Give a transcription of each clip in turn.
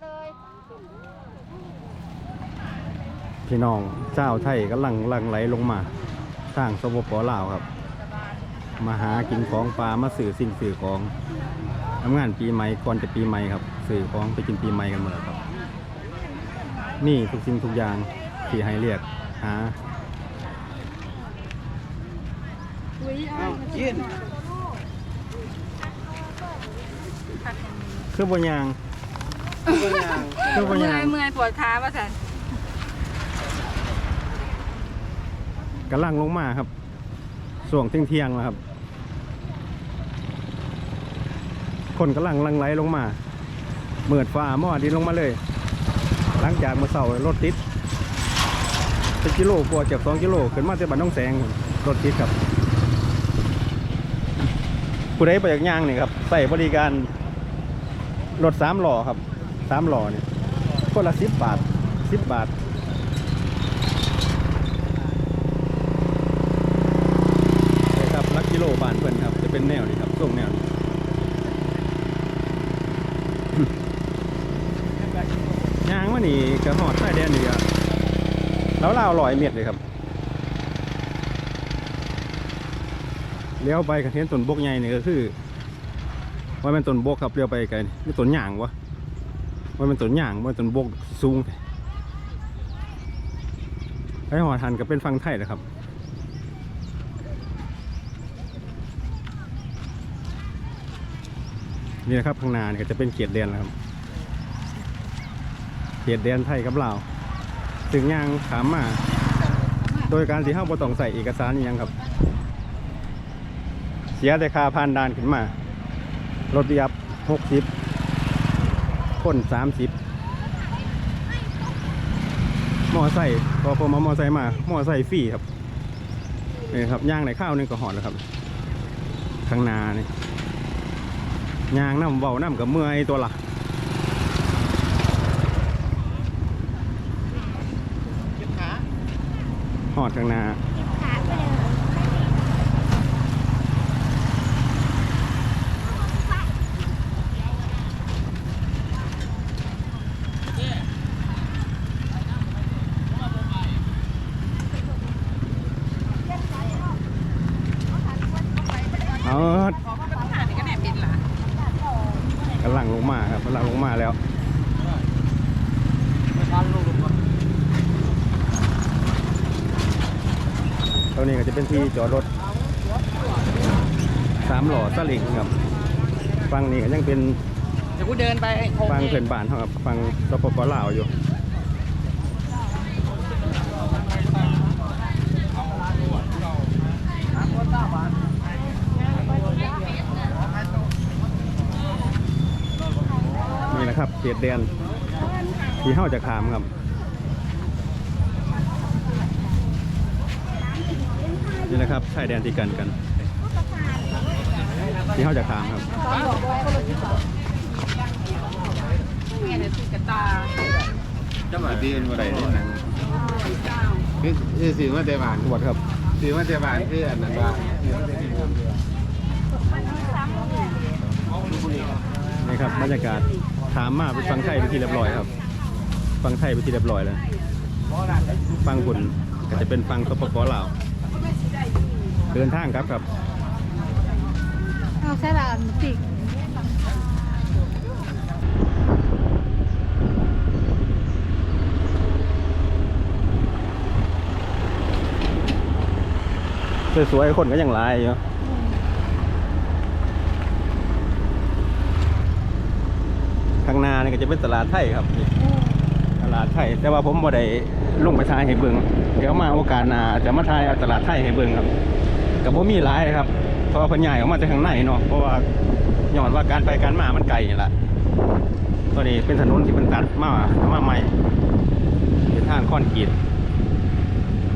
เลยพี่น้องเจ้าวไทยกำลังหลังไหลลงมาทางสปปลาวครับ มาหากินของปลามาสื่อสิ่งสื่อของทำงานปีใหม่ก่อนจะปีใหม่ครับ สื่อของไปกินปีใหม่กันหมดแล้วครับ นี่ทุกสิ่งทุกอย่างที่ให้เรียกหากินคือบ่ยางตัวอย่างคือบ่ เมื่อยเมื่อยปวดขาป่ะสันกำลังลงมาครับส่วงเที่ยงเที่ยงๆแล้วครับ คนกำลังลังไหลลงมาเมือดฟ้าหม้อดินลงมาเลย หลังจากเมื่อเสาร์รถติดเป็นกิโลกว่าเกือบสองกิโลขึ้นมาที่บ้านน้องแสงรถติดครับผู้ใดไปจากย่างนี่ครับใส่บริการรถสามหล้อครับ สามหล้อเนี่ยคนละสิบบาทสิบบาทนี่ครับลักกิโลบานเพิ่นครับ จะเป็นแนวนี้ครับทรงแนวนี้ยางมานี่กระหอดใต้แดนนี่ครับแล้วลาวลอยเม็ดเลยครับเลี้ยวไปกระเทียนต้นบกใหญ่นี่ก็คือว่าเป็นต้นบกครับเลี้ยวไปไกลนี่ต้นหยางวะ ว่าเป็นต้นหยางว่าเป็นต้นบกสูงไปหอทันก็เป็นฟังไทยนะครับนี่นะครับข้างหน้านี่ก็จะเป็นเขียดแดนแล้วครับเขียดแดนไทยกับลาวถึงย่างขามมาโดยการที่ห้าบ่ต้องใส่เอกสารอิหยังครับ เสียแต่ค่าผ่านด่านขึ้นมา รถยับหกสิบ คนสามสิบมอไซค์พอผมเอามอไซค์มามอไซค์ฟรีครับนี่ครับย่างในข้าวหนึงก็หอดแล้วครับ ข้างหน้านี่ยางน้ำเบาน้ำกับเมื่อยตัวละหอดข้างหน้าเอากำลังลงมาครับกำลังลงมาแล้ว ตรง นี้ก็จะเป็นที่จอดรถสามหล่อสลิงครับฟังนี้ก็ยังเป็นเดี๋ยวกูเดินไปไอ้โค้งฟังนี่เพื่อนบ้านเขาครับฟังสปปลาวอยู่นี่แหละครับเขตแดนที่เข้าจะขามครับ นี่นะครับชายแดนที่กันกันที่เข้าจะขามครับเนี่ยเดี๋ยวติดกระตาจะมาดีนอะไรนี่นะคือคือสื่อว่าเตบานตรวจครับสื่อว่าเตบานคืออันนั้นว่านี่ครับบรรยากาศถามมาไปฟังไทยไปที่เรียบร้อยครับ ฟังไทยไปที่เรียบร้อยแล้วฟังบุญก็จะเป็นฟังสปปลาว เดินทางครับครับเอาใส่ลานติกสวยๆคนก็ยังหลายอยู่ข้างหน้านี่ก็จะเป็นตลาดไทยครับนี่ตลาดไทย แต่ว่าผมบ่ได้ลงไปทายให้เบิ่งเดี๋ยวมาโอกาสหน้าจะมาทายเอาตลาดไทยให้เบิ่งครับ กับบ่มีหลายครับ เพราะว่าเพิ่นใหญ่ออกมาจากข้างในเนาะเพราะว่าย้อนว่าการไปการมามันไกลนี่ล่ะตัวนี้เป็นถนนที่มันตัดมามาใหม่เป็นทางคอนกรีต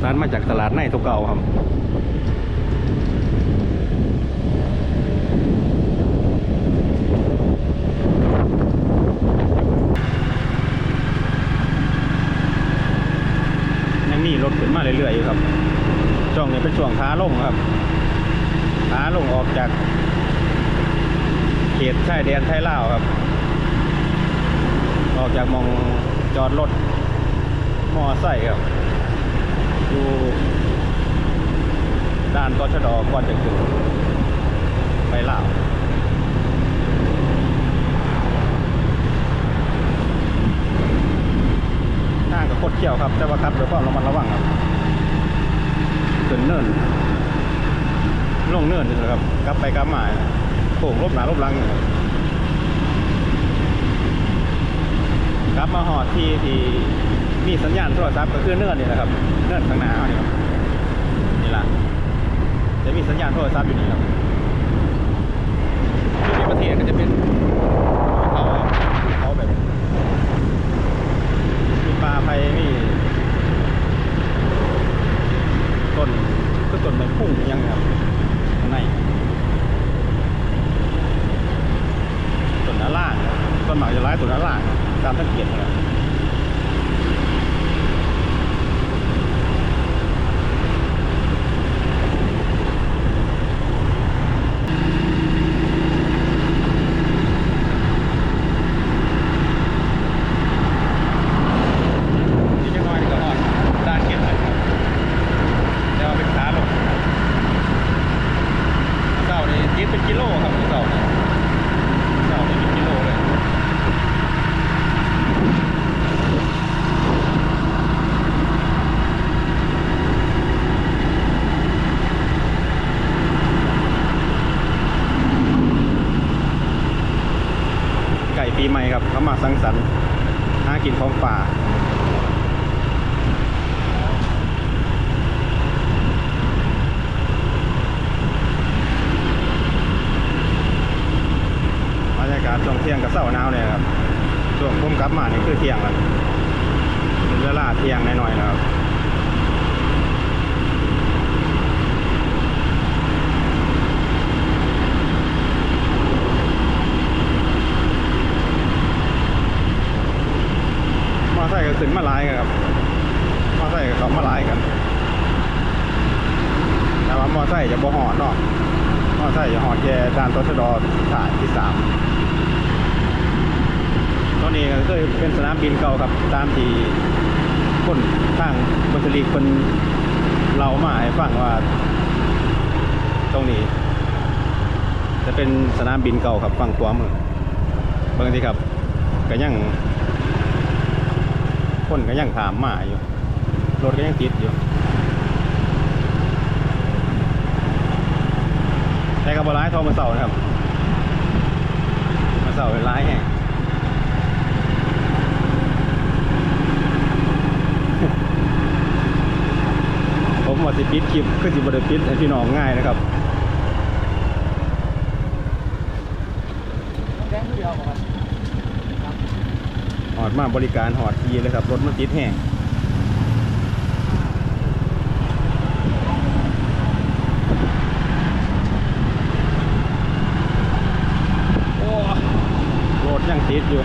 ตัดมาจากตลาดในตัวเก่าครับ ยังมีรถขึ้นมาเรื่อยๆอยู่ครับ ช่วงนี้เป็นช่วงขาลงครับ ขาลงออกจาก เขต ชายแดนไทยลาวครับ ออกจากมองจอดรถมอไซค์ครับ อยู่ด้านตชดก่อนจะขึ้นไปลาวทางกับคตรเขี่ยวครับ แต่ว่าครับด้วยความระมัดระวังครับขึ้นเนินลงเนินนี่นะครับ กลับไปกลับมา โค้งลบหนาลบลังครับกลับมาหอดที่ที่มีสัญญาณโทรศัพท์ก็คือเนินนี่แหละครับเนินข้างหน้าเนี่ครับนี่ละจะมีสัญญาณโทรศัพท์อยู่นี่ครับอยู่ในประเทศก็จะเป็นเขาเขาแบบมีปลาไผ่มีต้นก็ต้นไม้พุ่งยังครับข้างในนน้าล่างครับต้นหมากจะร้ายต้นน้าล่างครับตามตะเกตนะครับนี่จะน้อยนี่ก็หอดด้านเก็บเลยครับแต่ว่าเป็นขาลงเสานี่ยึดเป็นกิโลครับเสานี่เสานี่เป็นกิโลเลย ไก่ปีใหม่ครับเขามาสังสรรค์หากินของป่า บรรยากาศช่วงเที่ยงกับเสาร์หนาวเนี่ยครับช่วงผมกลับมานี่คือเที่ยงแล้วเป็นเวลาเที่ยงหน่อยๆนะครับ มอไซค์ก็ ขึ้นมาลายกันครับมอไซค์ก็เขามาลายกัน แต่ว่ามอไซค์จะบ่หอดเนาะมอไซค์จะหอดแค่ด้านตชดถ่ายที่สามตอนนี้ก็เคยเป็นสนามบินเก่าครับตามที่คนทางบัตรีคนเรามาให้ฟังว่า ตรงนี้ จะเป็นสนามบินเก่าครับฝั่งขวามือเบิ่งสิครับก็ยัง คนก็ยังถามมาอยู่ รถก็ยังติดอยู่ แต่กับบร้ายโทรมาเสาร์นะครับมาเสาร์เป็นร้ายแห่งผมว่าสิปิดคลิปคือสิบริปิดให้พี่น้องง่ายนะครับห อดมาบริการหอดทีเลยครับ รถมันติดแห้งโอ้รถยังติดอยู่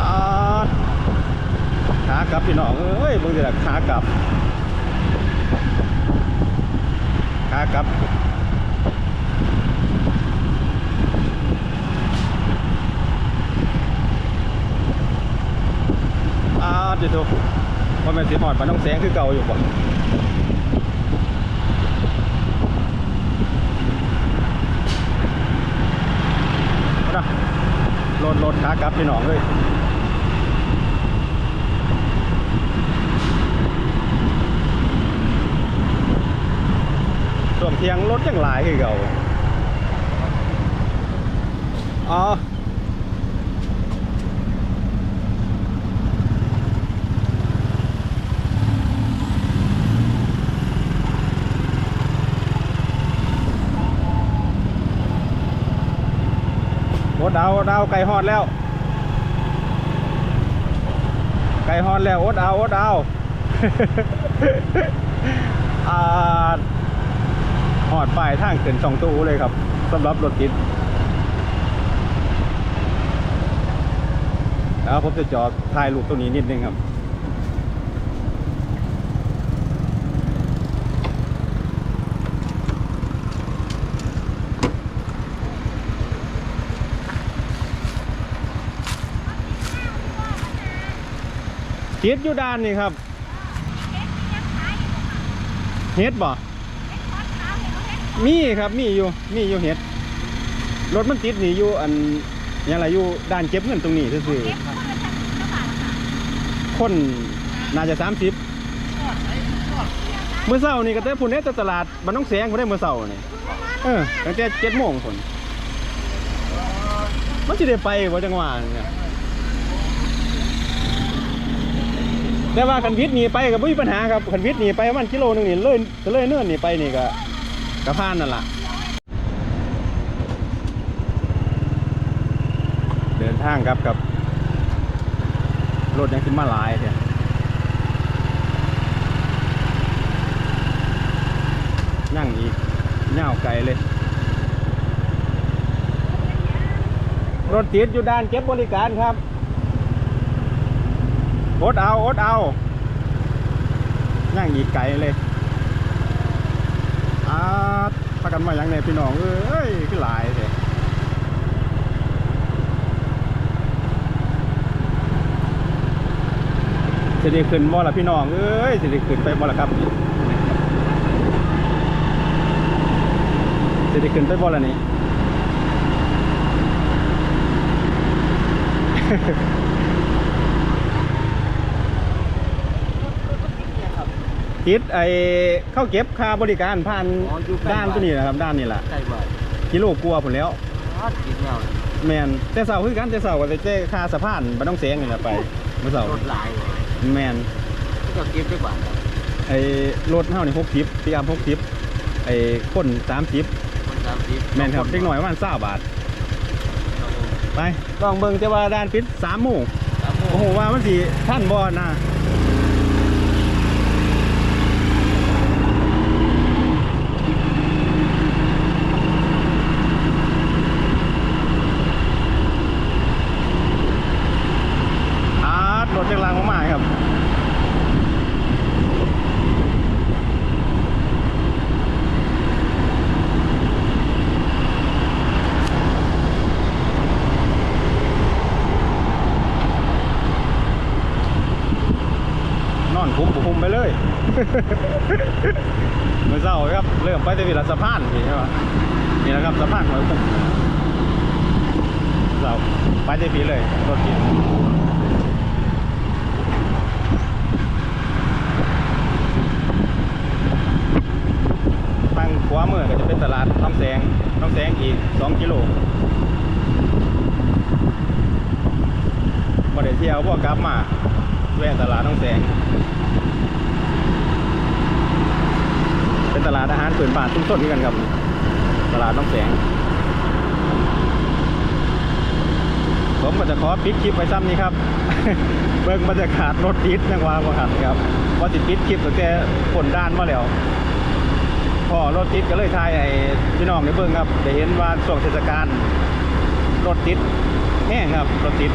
อาขากลับพี่น้องเอ้ยบางสิล่ะขากลับขากลับ อ่าเดี๋ยวดูว่าแม่นสีหอดมันต้องแสงคือเก่าอยู่บ่านะรถรถขากลับพี่น้องเลยช่วงเที่ยงรถยังหลายคือเก่าอ๋อ ดเอาวดเอาไก่ฮอดแล้ว ไก่ฮอดแล้วโอดเอาโอดเอาอ่าฮอดป้ายทางขึ้นสองตู้เลยครับสำหรับรถติดแล้วผมจะจอดถ่ายรูปตัวนี้นิดนึงครับ ติดอยู่ด้านนี่ครับเฮ็ดบ่มีครับมีอยู่มีอยู่เฮ็ดรถมันติดนี่อยู่อันหยังไรอยู่ด้านเก็บเงินตรงนี้ซื่อๆคนน่าจะ30เมื่อเช้านี่ก็แต่พุ่นเด้แต่ตลาดบ้านน้องแสงพุ่นได้เมื่อเช้านี่เออตั้งแต่7โมงพุ่นมันสิได้ไปบ่จังหวะเนี่ย แต่ว่าคันวิทย์หนีไปก็ไม่มีปัญหาครับคันวิทย์หนีไปประมันกิโลหนึงนี่เลยเลยเนื่อนหนีไปนี่ก็กระพานนั่นแหละเดินทางครับกับรถยังขึ้นมาหลายเนี่ยนั่งอีกเง่าไกลเลย รถติดอยู่ด้านเก็บบริการครับ อดเอาอดเอาย่างอีกไก่เลยอาพากันมาอย่างในพี่น้องเอ้ยคือหลายเลยจะได้ขึ้นบ่ละพี่น้องเอ้ยจะได้ขึ้นไปบ่ละครับจะได้ขึ้นไปบ่ละนี่ ติดไอ้เข้าเก็บค่าบริการผ่านอ๋ออยู่ใกล้ด้านตัวนี้นะครับด้านนี้แหละใช่บ่กิโลกลัวาผมแล้วกินเงาแมนแต่เสาคือกันแต่เสาก็จะเจ้ค่าสะพานบ้านต้องเสียงนี่แหละไปเมื่อเสารถหลายแมนก็เก็บได้บ้านไอ้รถเท่านี่หกสิบปีอัพหกสิบไอ้คนสามสิบคนสามสิบแมนครับเล็กหน่อยประมาณเศร้าบาทไปลองเบิ่งจะว่าด้านปิดสามโมงโอ้โอ้โหว่ามันสีท่านบ่นะอา ร์ตรถจักรลางมากๆครับนอนคุ้มคุ้มไปเลยเมื่อเช้าครับ เริ่มไปแต่วิลาสะพานนี่ใช่ปะนี่นะครับสะพานหอยคุ้มเราไปแต่ปีเลยรถกินทาง ขวามือก็จะเป็นตลาดน้ำแสงน้ำแสงอีก 2 กิโลพอได้เที่ยวพวกกลับมาแวะตลาดน้องแสง เป็นตลาดอาหารผืนป่านชุมชนด้วยกันครับ ตลาดน้องแสง ผมก็จะขอปิดคลิปไว้ซ้ำนี้ครับ เบิ่งบรรยากาศรถติดยังว่าบ่หันครับว่าติดปิดคลิปตั้งแต่ผลด้านมาแล้ว พอรถติดก็เลยทายไอ้พี่น้องในเบิ่งครับได้เห็นว่าช่วงเทศกาลรถติดแห้งครับรถติด